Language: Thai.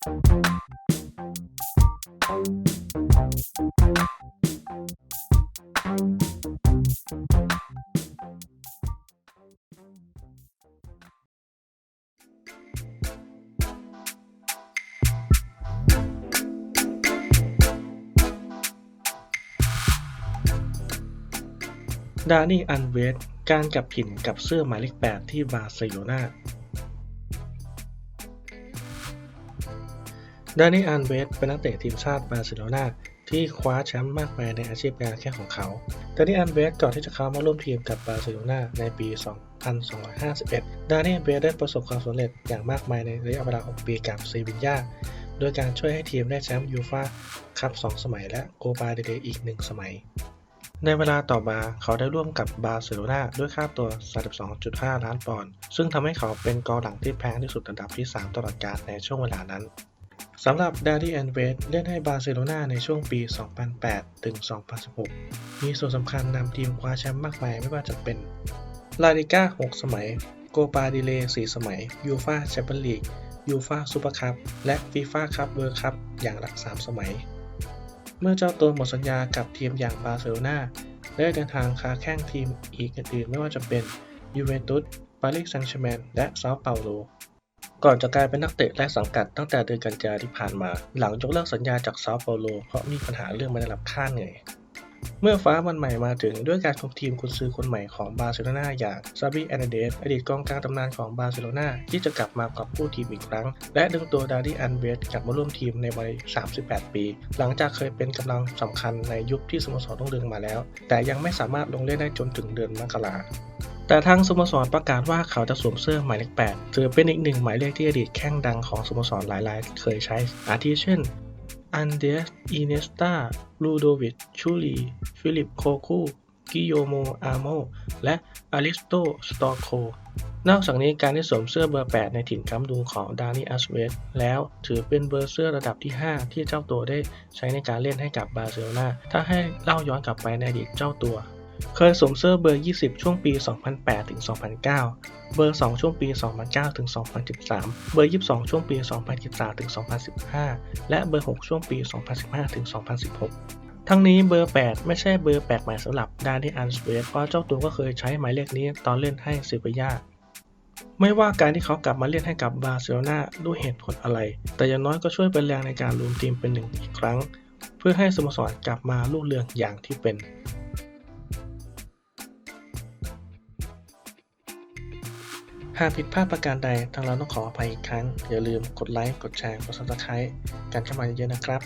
ดานี่ อันเวส การกลับถิ่นกับเสื้อหมายเลข 8 ที่บาร์เซโลนา ดานี่อันเวสเป็นนักเตะทีมชาติบาร์เซโลนาที่คว้าแชมป์มากมายในอาชีพงานแค่ของเขา ดานี่อันเวสก่อนที่จะเข้ามาร่วมทีมกับบาร์เซโลนาในปี 2251 ดานี่อันเวสได้ประสบความสำเร็จอย่างมากมายในระยะเวลา 6 ปีกับเซวิลยาโดยการช่วยให้ทีมได้แชมป์ยูฟ่าคัพ 2 สมัย และโกปาเดเรย์อีก 1 สมัย ในเวลาต่อมาเขาได้ร่วมกับบาร์เซโลนาด้วยค่าตัว 32.5 ล้านปอนด์ ซึ่งทำให้เขาเป็นกองหลังที่แพงที่สุดอันดับที่ 3 ตลอดกาลในช่วงเวลานั้น สำหรับดาร์ดี้แอนเวสเล่นให้บาร์เซโลนาในช่วงปี 2008 ถึง 2016 มีส่วนสำคัญนำทีมคว้าแชมป์มากมายไม่ว่าจะเป็น ลาลิก้า 6 สมัย โกปาดิเล 4 สมัย ยูฟาแชมเปี้ยนลีก ยูฟาซูเปอร์คัพ และฟีฟ่าคัพเวิลด์คัพ อย่างหลัก 3 สมัย เมื่อเจ้าตัวหมดสัญญากับทีมอย่างบาร์เซโลนาได้เดินทางค้าแข่งทีมอีกอื่นๆไม่ว่าจะเป็นยูเวนตุส ปารีสแซงต์แชร์แมงและเซาเปาโล ก่อนจะกลายเป็นนักเตะและสังกัดตั้งแต่เดือนกันยายนที่ผ่านมา หลังยกเลิกสัญญาจากเซาท์เปโลเพราะมีปัญหาเรื่องไม่ได้รับค่าเหนื่อยเมื่อฟ้าวันใหม่มาถึงด้วยการคุมทีมกุนซือคนใหม่ของบาร์เซโลนาอย่างซาบิแอนเดสอดีตกองกลางตำนานของบาร์เซโลนาที่จะกลับมากอบกู้ทีมอีกครั้ง และดึงตัวดาร์ดี้อันเวสกลับมาร่วมทีมในวัย 38 ปี หลังจากเคยเป็นกำลังสำคัญในยุคที่สโมสรต้องเรืองมาแล้ว แต่ยังไม่สามารถลงเล่นได้จนถึงเดือนมกรา แต่ทางสโมสรประกาศว่าเขาจะสวมเสื้อหมายเลข 8 ถือเป็นอีกหนึ่งหมายเลขที่อดีตแข้งดังของสโมสรหลายรายเคยใช้ อาทิเช่น อันเดสอิเนสตาลูโดวิชชูลี ฟิลิปโคคูกิโยโม อาโม และอริสโต สตอโคนอกจากนี้การที่สวมเสื้อเบอร์ 8 ในถิ่นค้ำดูของดานิอัสเวสแล้วถือเป็นเบอร์เสื้อระดับที่ 5 ที่เจ้าตัวได้ใช้ในการเล่นให้กับบาร์เซโลนาถ้าให้เล่าย้อนกลับไปในอดีตเจ้าตัว เคยสวมเสื้อเบอร์ 20 ช่วงปี 2008 ถึง 2009 เบอร์ 2 ช่วงปี 2009 ถึง 2013 เบอร์ 22 ช่วงปี 2013 ถึง 2015 และเบอร์ 6 ช่วงปี 2015 ถึง 2016 ทั้งนี้เบอร์ 8 ไม่ใช่เบอร์แปลกใหม่สำหรับดานิอันสเวสเพราะเจ้าตัวก็เคยใช้หมายเลขนี้ตอนเล่นให้ซิเบียาไม่ว่าการที่เขากลับมาเล่นให้กับบาร์เซโลนาด้วยเหตุผลอะไร แต่อย่างน้อยก็ช่วยเป็นแรงในการรวมทีมเป็นหนึ่งอีกครั้ง เพื่อให้สโมสรกลับมาลุ่งเรืองอย่างที่เป็น หากผิดพลาดประการใดทางเราต้องขออภัยอีกครั้ง อย่าลืมกดไลค์ กดแชร์ กด subscribe กันเข้ามาเยอะๆนะครับ